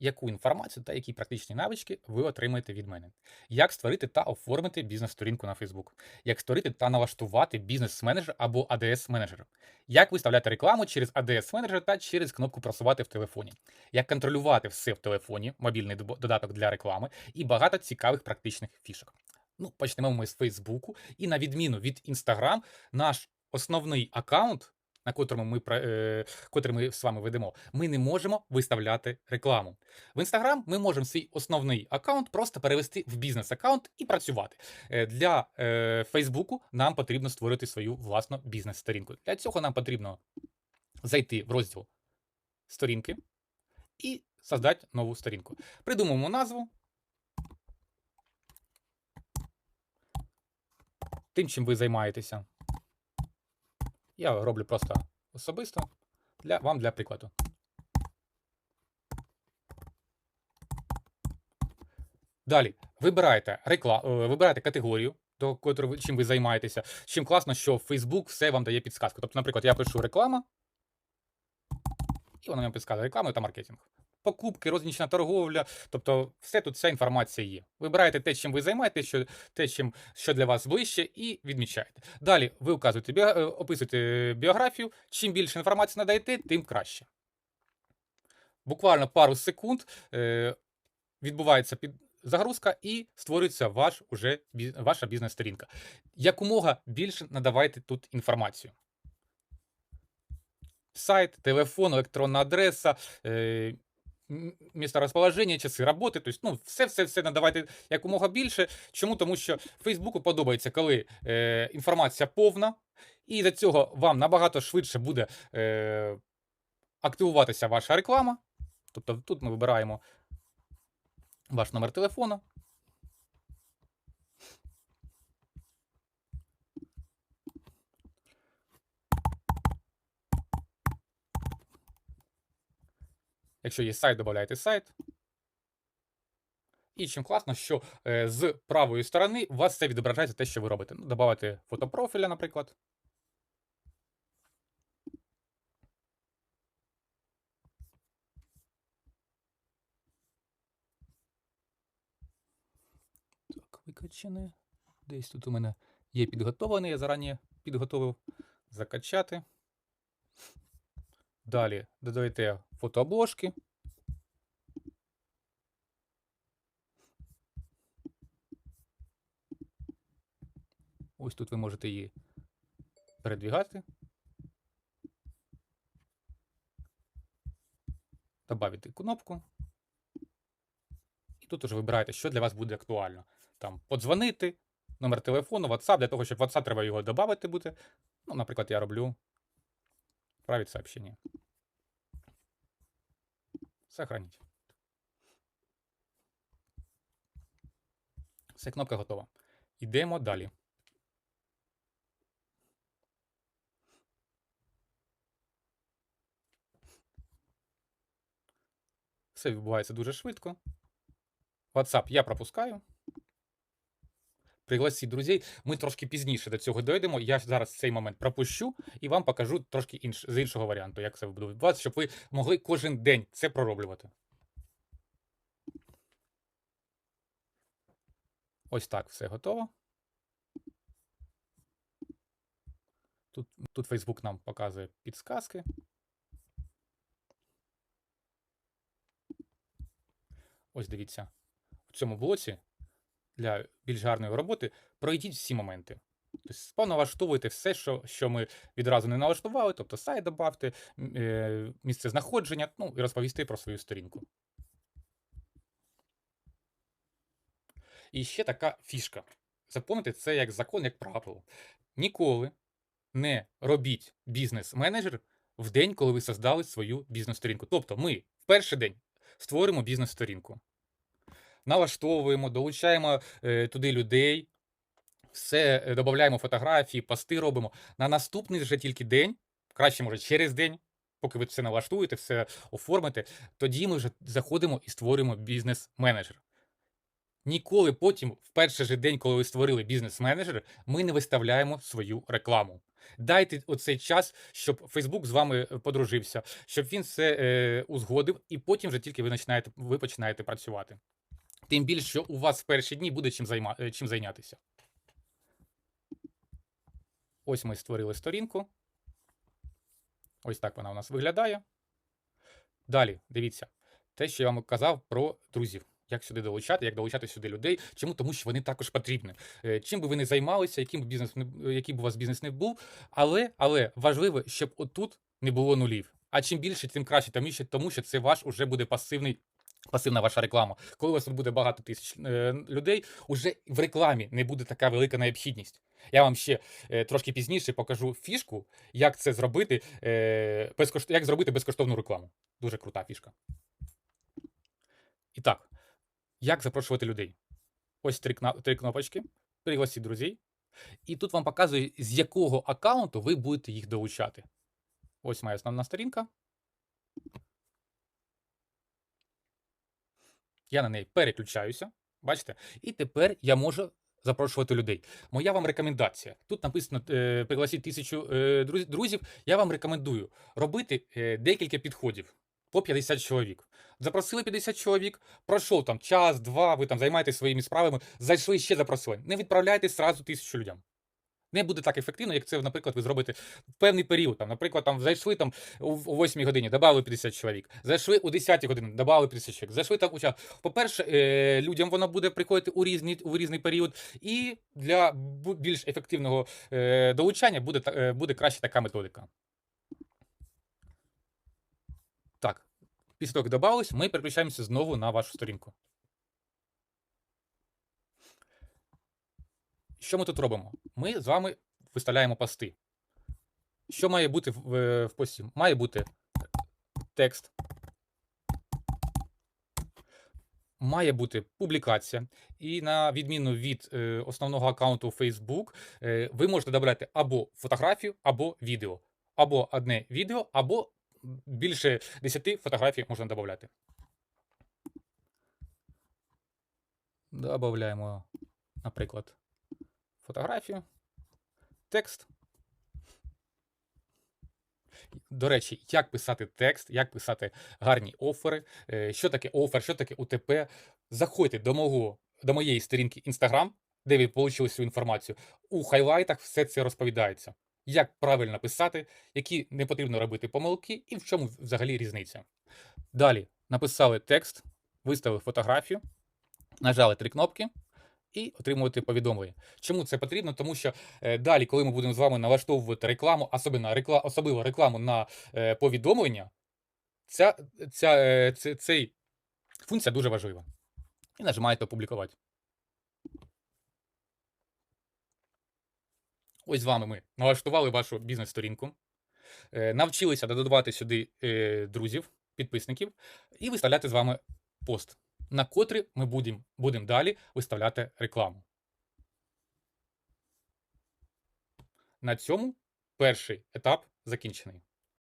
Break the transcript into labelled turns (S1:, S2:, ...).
S1: яку інформацію та які практичні навички ви отримаєте від мене. Як створити та оформити бізнес-сторінку на Facebook, як створити та налаштувати бізнес-менеджер або ADS-менеджер, як виставляти рекламу через ADS-менеджер та через кнопку просувати в телефоні, як контролювати все в телефоні, мобільний додаток для реклами і багато цікавих практичних фішок. Ну, почнемо ми з Фейсбуку, і на відміну від Instagram, наш основний аккаунт, на котрому ми, е, котрий ми з вами ведемо, ми не можемо виставляти рекламу. В Instagram ми можемо свій основний аккаунт просто перевести в бізнес-аккаунт і працювати. Е, Для е, Фейсбуку нам потрібно створити свою власну бізнес-сторінку. Для цього нам потрібно зайти в розділ сторінки і создати нову сторінку. Придумаємо назву. Тим, чим ви займаєтеся. Я роблю просто особисто для вам для прикладу. Далі вибираєте рекла... е, вибираєте категорію, до котрої чим ви займаєтеся. Чим класно, що Facebook все вам дає підсказку. Тобто, наприклад, я пишу реклама, і вона мені підказує реклама та маркетинг. Покупки, рознічна торговля, тобто все тут вся інформація є. Вибираєте те, чим ви займаєтесь, що, те, чим, що для вас ближче, і відмічаєте. Далі ви вказуєте, біо, е, описуєте біографію. Чим більше інформації надаєте, тим краще. Буквально пару секунд е, відбувається під загрузка і створюється ваш уже ваша бізнес-сторінка. Якомога більше надавайте тут інформацію. Сайт, телефон, електронна адреса, е, м- місце розположення, часи роботи. Тобто, ну, все, все, все надавайте якомога більше. Чому? Тому що Фейсбуку подобається, коли е, інформація повна, і за цього вам набагато швидше буде е, активуватися ваша реклама. Тобто тут ми вибираємо ваш номер телефону. Якщо є сайт, додаєте сайт. І чим класно, що е, з правої сторони у вас все відображається те, що ви робите. Ну, Добавити фото профіля, наприклад. Так, викачане. Десь тут у мене є підготовлений, я зарані підготовив закачати. Далі додаєте фотообложки. Ось тут ви можете її передвігати. Добавити кнопку. І тут уже вибираєте, що для вас буде актуально. Там подзвонити, номер телефону, WhatsApp. Для того, щоб WhatsApp треба його додати буде. Ну, наприклад, я роблю править сообщение. Сохранить. Все, кнопка готова. Йдемо далі. Все відбувається дуже швидко. WhatsApp я пропускаю. Пригласіть друзей. Ми трошки пізніше до цього дойдемо. Я зараз цей момент пропущу і вам покажу трошки інш, з іншого варіанту, як це буде відбуватися, щоб ви могли кожен день це пророблювати. Ось так все готово. Тут, тут Facebook нам показує підсказки. Ось дивіться, в цьому блоці для більш гарної роботи пройдіть всі моменти. Тобто налаштовуйте все, що, що ми відразу не налаштували, тобто сайт добавте, е, місце знаходження, ну і розповісти про свою сторінку. І ще така фішка. Запам'ятайте це як закон, як правило. Ніколи не робіть бізнес-менеджер в день, коли ви создали свою бізнес-сторінку. Тобто ми в перший день створимо бізнес-сторінку, налаштовуємо, долучаємо е, туди людей, все е, додаємо фотографії, пости робимо. На наступний вже тільки день, краще, може, через день, поки ви все налаштуєте, все оформите, тоді ми вже заходимо і створюємо бізнес-менеджер. Ніколи потім, в перший же день, коли ви створили бізнес-менеджер, ми не виставляємо свою рекламу. Дайте оцей час, щоб Facebook з вами е, подружився, щоб він все е, узгодив, і потім вже тільки ви починаєте, ви починаєте працювати. Тим більше, що у вас в перші дні буде чим, займа, е, чим зайнятися. Ось ми створили сторінку. Ось так вона у нас виглядає. Далі, дивіться, те, що я вам казав про друзів. Як сюди долучати, як долучати сюди людей. Чому? Тому що вони також потрібні. Е, Чим би ви не займалися, яким би бізнес не який б у вас бізнес не був, але, але важливо, щоб отут не було нулів. А чим більше, тим краще, тому що це ваш уже буде пасивний. Пасивна ваша реклама. Коли у вас тут буде багато тисяч е, людей, уже в рекламі не буде така велика необхідність. Я вам ще е, трошки пізніше покажу фішку, як це зробити, е, безкошт... як зробити безкоштовну рекламу. Дуже крута фішка. І так, як запрошувати людей? Ось три, кна- три кнопочки. Пригласіть друзей. І тут вам показує, з якого аккаунту ви будете їх долучати. Ось моя основна сторінка. Я на неї переключаюся. Бачите? І тепер я можу запрошувати людей. Моя вам рекомендація. Тут написано е, пригласіть тисячу е, друзів. Я вам рекомендую робити е, декілька підходів по 50 чоловік. Запросили 50 чоловік, пройшов там час, два, ви там займаєтесь своїми справами, зайшли ще запросили. Не відправляйте сразу тисячу людям. Не буде так ефективно, як це, наприклад, ви зробите в певний період. Там, наприклад, там зайшли там у о 8 годині, додали 50 чоловік. Зайшли у 10 годині, додали 50 чоловік. Зайшли там у час. По-перше, е, людям воно буде приходити у різний, у різний період, і для більш ефективного е, долучання буде, е, буде краще така методика. Так, після того, як додались, ми переключаємося знову на вашу сторінку. Що ми тут робимо? Ми з вами виставляємо пости. Що має бути в, в, в пості? Має бути текст. Має бути публікація. І на відміну від е, основного аккаунту Facebook, е, ви можете додати або фотографію, або відео. Або одне відео, або більше 10 фотографій можна додати. Добавляємо, наприклад, фотографію, текст. До речі, як писати текст, як писати гарні офери, е, що таке офер, що таке УТП. Заходьте до мого, до моєї сторінки Instagram, де ви отримали цю інформацію. У хайлайтах все це розповідається. Як правильно писати, які не потрібно робити помилки, і в чому взагалі різниця. Далі написали текст, виставили фотографію, нажали три кнопки і отримувати повідомлення. Чому це потрібно? Тому що е, далі, коли ми будемо з вами налаштовувати рекламу, особливо, рекла, особливо рекламу на е, повідомлення, ця, ця, е, це, цей функція дуже важлива. І нажимаєте опублікувати. Ось з вами ми налаштували вашу бізнес-сторінку, навчилися додавати сюди друзів, підписників і виставляти з вами пост, на котрі ми будемо будем далі виставляти рекламу. На цьому перший етап закінчений.